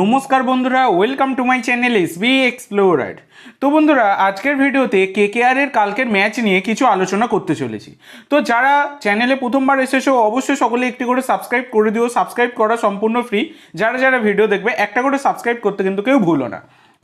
নমস্কার বন্ধুরা welcome to my channel S B explorer তো বন্ধুরা, আজকের ভিডিওতে কে কে আর এর কালকের ম্যাচ নিয়ে কিছু আলোচনা করতে চলেছি। তো যারা চ্যানেলে প্রথমবার এসেছ, অবশ্যই সকলে একটি করে সাবস্ক্রাইব করে দিও। সাবস্ক্রাইব করা সম্পূর্ণ ফ্রি যারা যারা ভিডিও দেখবে, একটা করে সাবস্ক্রাইব করতে কিন্তু কেউ ভুলো না।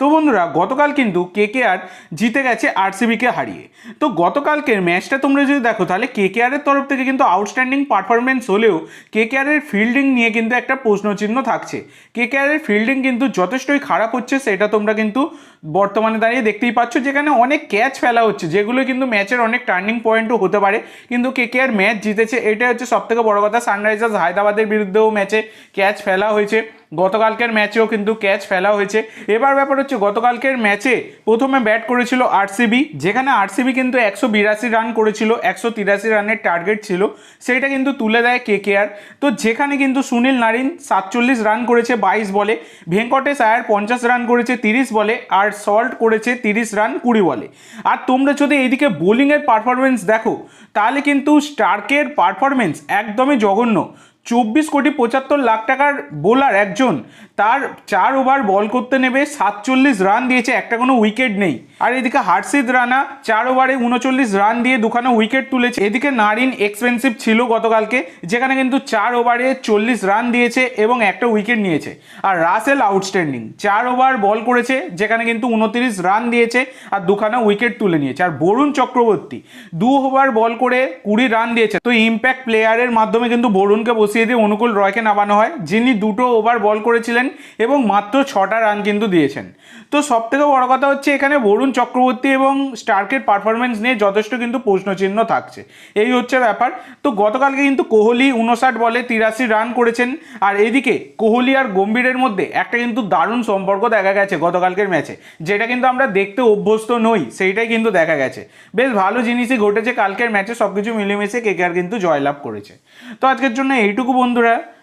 তো বন্ধুরা, গতকাল কিন্তু কে কে আর জিতে গেছে আরসিবিকে হারিয়ে। তো গতকালকের ম্যাচটা তোমরা যদি দেখো, তাহলে কে কে আরের তরফ থেকে কিন্তু আউটস্ট্যান্ডিং পারফরমেন্স হলেও কে কে আরের ফিল্ডিং নিয়ে কিন্তু একটা প্রশ্নচিহ্ন থাকছে। কে কে আরের ফিল্ডিং কিন্তু যথেষ্টই খারাপ হচ্ছে, সেটা তোমরা কিন্তু বর্তমানে দাঁড়িয়ে দেখতেই পাচ্ছ। যেখানে অনেক ক্যাচ ফেলা হচ্ছে, যেগুলো কিন্তু ম্যাচের অনেক টার্নিং পয়েন্টও হতে পারে। কিন্তু কে কে আর ম্যাচ জিতেছে, এটাই হচ্ছে সবথেকে বড় কথা। সানরাইজার্স হায়দ্রাবাদের বিরুদ্ধেও ম্যাচে ক্যাচ ফেলা হয়েছে। গতকালকের ম্যাচেও কিন্তু ক্যাচ ফেলা হয়েছে। এবার ব্যাপার হচ্ছে, গতকালকের ম্যাচে প্রথমে ব্যাট করেছিল আরসিবি, যেখানে আরসিবি কিন্তু একশো বিরাশি রান করেছিল, একশো তিরাশি রানের টার্গেট ছিল সেইটা কিন্তু তুলে দেয় কে কে আর তো যেখানে কিন্তু সুনীল নারিন সাতচল্লিশ রান করেছে বাইশ বলে, ভেঙ্কটেশ আয়ার পঞ্চাশ রান করেছে তিরিশ বলে, আর সল্ট করেছে তিরিশ রান কুড়ি বলে। আর তোমরা যদি এইদিকে বোলিংয়ের পারফরমেন্স দেখো, তাহলে কিন্তু স্টার্কের পারফরমেন্স একদমই জঘন্য। চব্বিশ কোটি পঁচাত্তর লাখ টাকার বোলার একজন। তার চার ওভার বল করতে নেবে সাতচল্লিশ রান দিয়েছে, একটা কোনো উইকেট নেই। আর এদিকে হার্ষিদ রানা চার ওভারে উনচল্লিশ রান দিয়ে দুখানা উইকেট তুলেছে। এদিকে নারিন এক্সপেন্সিভ ছিল গতকালকে, যেখানে কিন্তু চার ওভারে চল্লিশ রান দিয়েছে এবং একটা উইকেট নিয়েছে। আর রাসেল আউটস্ট্যান্ডিং চার ওভার বল করেছে, যেখানে কিন্তু উনত্রিশ রান দিয়েছে আর দুখানা উইকেট তুলে নিয়েছে। আর বরুণ চক্রবর্তী, দু ওভার বল করে কুড়ি রান দিয়েছে। তো ইম্প্যাক্ট প্লেয়ারের মাধ্যমে কিন্তু বরুণকে বসিয়ে দিয়ে অনুকূল রয়কে নামানো হয়, যিনি দুটো ওভার বল করেছিলেন এবং মাত্র ছটা রান কিন্তু দিয়েছেন। তো সব থেকে বড় কথা হচ্ছে এখানে বরুণ চক্রবর্তী এবং স্টার্কের পারফরমেন্স নিয়ে যথেষ্ট কিন্তু প্রশ্নচিহ্ন থাকছে। এই হচ্ছে ব্যাপার। তো গতকালকে কিন্তু কোহলি উনষাট বলে তিরাশি রান করেছেন। আর এদিকে কোহলি আর গম্ভীরের মধ্যে একটা কিন্তু দারুণ সম্পর্ক দেখা গেছে গতকালকের ম্যাচে। যেটা কিন্তু আমরা দেখতে অভ্যস্ত নই, সেইটাই কিন্তু দেখা গেছে। বেশ ভালো জিনিসই ঘটেছে কালকের ম্যাচে সব কিছু মিলেমিশে কেকেআর কিন্তু জয়লাভ করেছে। তো আজকের জন্য এইটুকু বন্ধুরা।